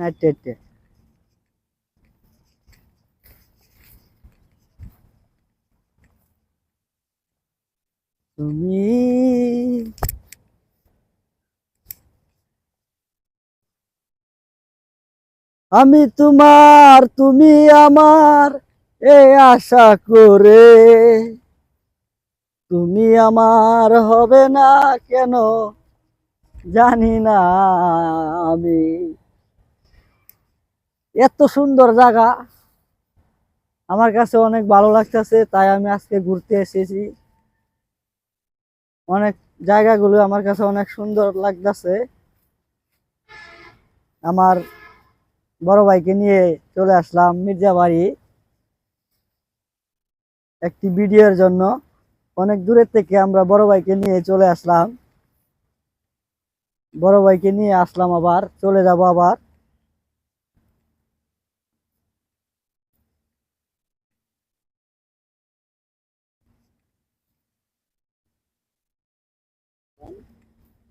আটটে আটটে তুমি আমি তোমার, তুমি আমার, এ আশা করে। তুমি আমার হবে না কেন জানি না আমি। এত সুন্দর জায়গা। আমার কাছে অনেক ভালো লাগতেছে, তাই আমি আজকে ঘুরতে এসেছি। অনেক জায়গাগুলো আমার কাছে অনেক সুন্দর লাগতেছে। আমার বড় ভাইকে নিয়ে চলে আসলাম মির্জাবাড়ি। একটি ভিডিওর জন্য। অনেক দূরের থেকে আমরা বড় ভাইকে নিয়ে চলে আসলাম। বড় ভাইকে নিয়ে আসলাম আবার, চলে যাব আবার।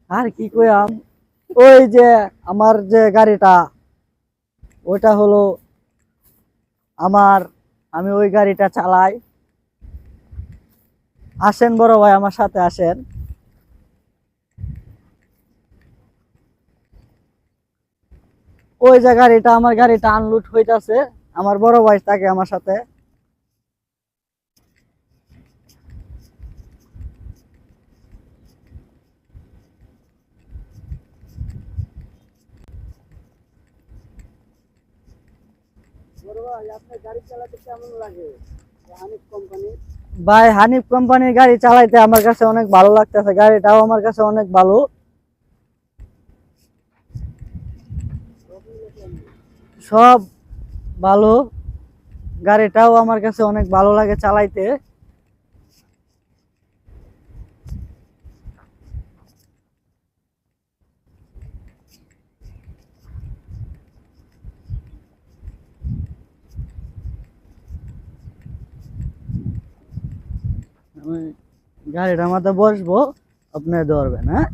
আর কি কইয়াম ওই যে আমার যে গাড়িটা ওটা হলো আমার, আমি ওই গাড়িটা চালাই। আসেন বড় ভাই, আমার সাথে আসেন। ওই যে গাড়িটা, আমার গাড়িটা আনলোড হইতাছে। আমার বড় ভাই থাকে আমার সাথে। ভাই, হানিফ কোম্পানির গাড়ি চালাইতে আমার কাছে অনেক ভালো লাগতেছে। গাড়িটাও আমার কাছে অনেক ভালো। সব ভালো। গাড়িটাও আমার কাছে অনেক ভালো লাগে চালাইতে। আমি গাড়িটার মাথায় বসবো আপনি ধরবেন হ্যাঁ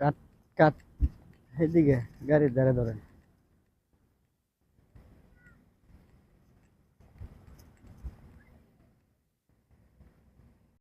কাট কাট এদিকে গাড়ির ধারে ধরেন